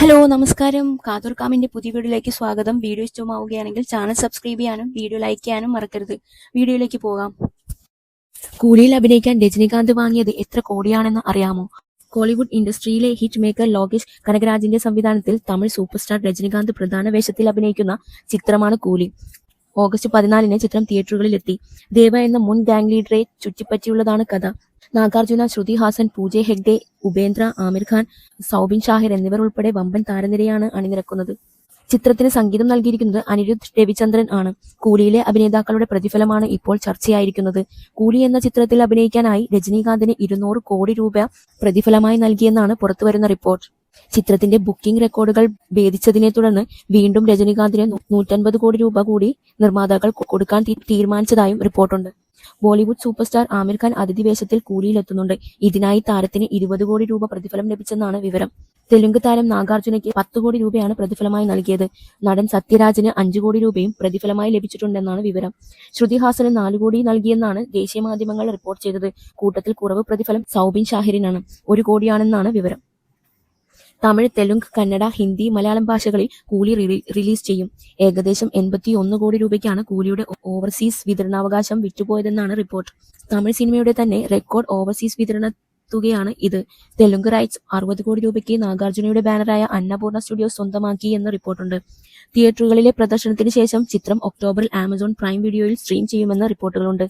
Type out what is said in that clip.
Hello നമസ്കാരം. കാതൂർകാമിന്റെ പുതിയ വീഡിയോയിലേക്ക് സ്വാഗതം. വീഡിയോ ഇഷ്ടമാവുകയാണെങ്കിൽ ചാനൽ സബ്സ്ക്രൈബ് ചെയ്യാനും വീഡിയോ ലൈക്ക് ചെയ്യാനും മറക്കരുത്. വീഡിയോയിലേക്ക് പോകാം. കൂലിയിൽ അഭിനയിക്കാൻ രജനികാന്ത് വാങ്ങിയത് എത്ര കോടിയാണെന്ന് അറിയാമോ? കോളിവുഡ് ഇൻഡസ്ട്രിയിലെ ഹിറ്റ് മേക്കർ ലോകേഷ് കനകരാജിന്റെ സംവിധാനത്തിൽ തമിഴ് സൂപ്പർ സ്റ്റാർ രജനികാന്ത് പ്രധാന വേഷത്തിൽ അഭിനയിക്കുന്ന ചിത്രമാണ് കൂലി. ഓഗസ്റ്റ് പതിനാലിന് ചിത്രം തിയേറ്ററുകളിൽ എത്തി ദേവ എന്ന മുൻ ഗാങ് ലീഡറെ ചുറ്റിപ്പറ്റിയുള്ളതാണ് കഥ. നാഗാർജുന ശ്രുതി ഹാസൻ പൂജ ഹെഗ്ഡെ ഉപേന്ദ്ര ആമിർ ഖാൻ സൗബിൻ ഷാഹിർ എന്നിവർ ഉൾപ്പെടെ വമ്പൻ താരനിരയാണ് അണിനിരക്കുന്നത്. ചിത്രത്തിന് സംഗീതം നൽകിയിരിക്കുന്നത് അനിരുദ്ധ് രവിചന്ദ്രൻ ആണ്. കൂലിയിലെ അഭിനേതാക്കളുടെ പ്രതിഫലമാണ് ഇപ്പോൾ ചർച്ചയായിരിക്കുന്നത്. കൂലി എന്ന ചിത്രത്തിൽ അഭിനയിക്കാനായി രജനീകാന്തിന് ഇരുന്നൂറ് കോടി രൂപ പ്രതിഫലമായി നൽകിയെന്നാണ് പുറത്തുവരുന്ന റിപ്പോർട്ട്. ചിത്രത്തിന്റെ ബുക്കിംഗ് റെക്കോർഡുകൾ ഭേദിച്ചതിനെ തുടർന്ന് വീണ്ടും രജനീകാന്തിന് നൂറ്റൻപത് കോടി രൂപ കൂടി നിർമ്മാതാക്കൾ കൊടുക്കാൻ തീരുമാനിച്ചതായും റിപ്പോർട്ടുണ്ട്. ബോളിവുഡ് സൂപ്പർ സ്റ്റാർ ആമിർ ഖാൻ അതിഥി വേഷത്തിൽ കൂലിയിലെത്തുന്നുണ്ട്. ഇതിനായി താരത്തിന് ഇരുപത് കോടി രൂപ പ്രതിഫലം ലഭിച്ചെന്നാണ് വിവരം. തെലുങ്ക് താരം നാഗാർജുനയ്ക്ക് പത്ത് കോടി രൂപയാണ് പ്രതിഫലമായി നൽകിയത്. നടൻ സത്യരാജന് അഞ്ചു കോടി രൂപയും പ്രതിഫലമായി ലഭിച്ചിട്ടുണ്ടെന്നാണ് വിവരം. ശ്രുതി ഹാസന് നാല് കോടി നൽകിയെന്നാണ് ദേശീയ മാധ്യമങ്ങൾ റിപ്പോർട്ട് ചെയ്തത്. കൂട്ടത്തിൽ കുറവ് പ്രതിഫലം സൗബിൻ ഷാഹിറിനാണ്. ഒരു കോടിയാണെന്നാണ് വിവരം. തമിഴ് തെലുങ്ക് കന്നഡ ഹിന്ദി മലയാളം ഭാഷകളിൽ കൂലി റിലീസ് ചെയ്യും. ഏകദേശം എൺപത്തി ഒന്ന് കോടി രൂപയ്ക്കാണ് കൂലിയുടെ ഓവർസീസ് വിതരണാവകാശം വിറ്റുപോയതെന്നാണ് റിപ്പോർട്ട്. തമിഴ് സിനിമയുടെ തന്നെ റെക്കോർഡ് ഓവർസീസ് വിതരണ തുകയാണ് ഇത്. തെലുങ്ക് റൈറ്റ്സ് അറുപത് കോടി രൂപയ്ക്ക് നാഗാർജുനയുടെ ബാനറായ അന്നപൂർണ സ്റ്റുഡിയോ സ്വന്തമാക്കി എന്ന റിപ്പോർട്ടുണ്ട്. തിയേറ്ററുകളിലെ പ്രദർശനത്തിന് ശേഷം ചിത്രം ഒക്ടോബറിൽ ആമസോൺ പ്രൈം വീഡിയോയിൽ സ്ട്രീം ചെയ്യുമെന്ന് റിപ്പോർട്ടുകളുണ്ട്.